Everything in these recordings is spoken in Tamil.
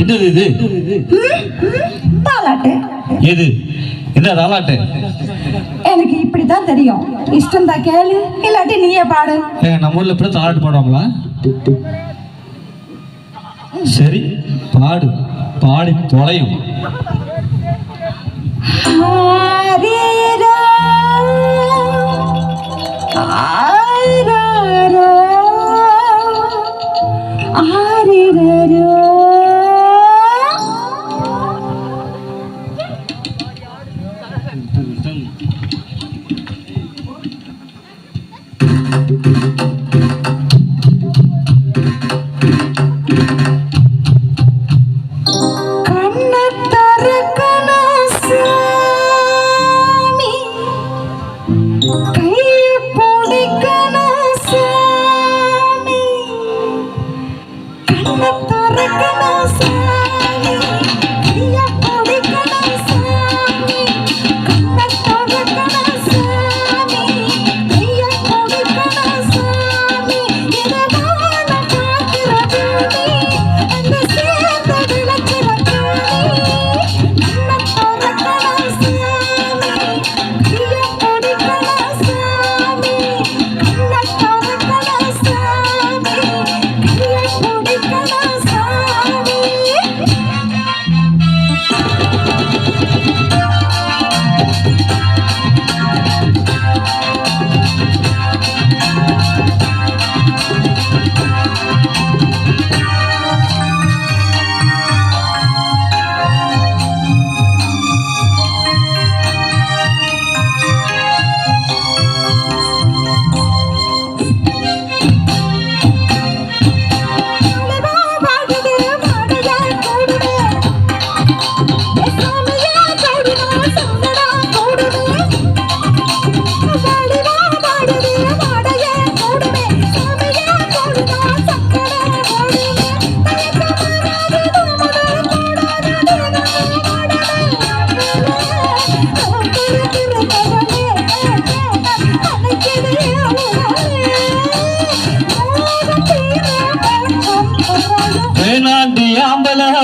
என்னது இது? தாலாட்டு. எது? என்ன தாலாட்டு? எனக்கு இப்படித்தான் தெரியும். இஷ்டம் தான் கேளு இல்லாட்டி நீயே பாடு. நம்ம ஊர்ல இப்படி தாலாட்டு பாடுவாங்களா? சரி பாடு. பாடி தொலையும். ஆரீரோ, கையை பிடிக்கணும்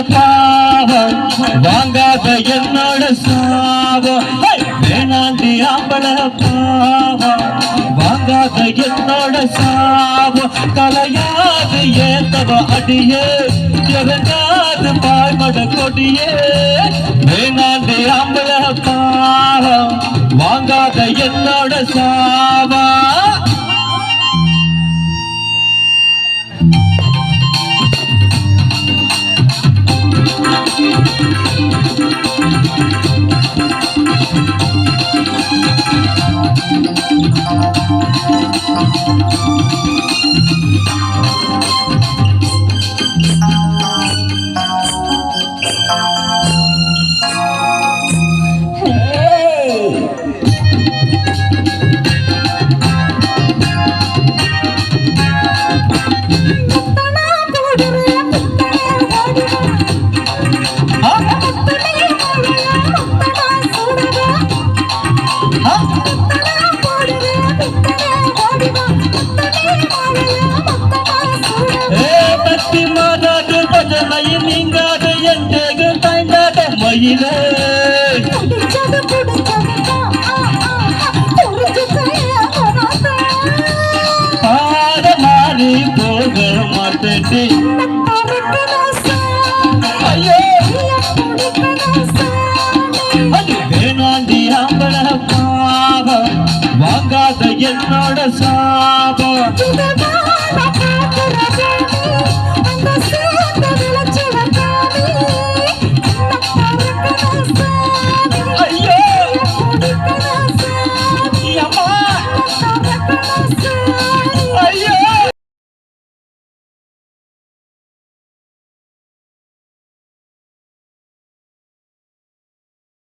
பாவம் வாங்காத என்னோட சாவம் வேணாந்தி ஆம்பள பாவம். வாங்காத என்னோட சாவம் கலையாது ஏத்தவ அடியே எவனாது பாய்மட கொடியே. வேணாந்தி ஆம்பள பாவம். வாங்காத என்னோட சாவம் சாபம் ஆ? தாய்ந்தாத பாட மாறி போக மாட்டேடி வேணாண்டி பாவம் வாங்காத என்னோட சாபம்.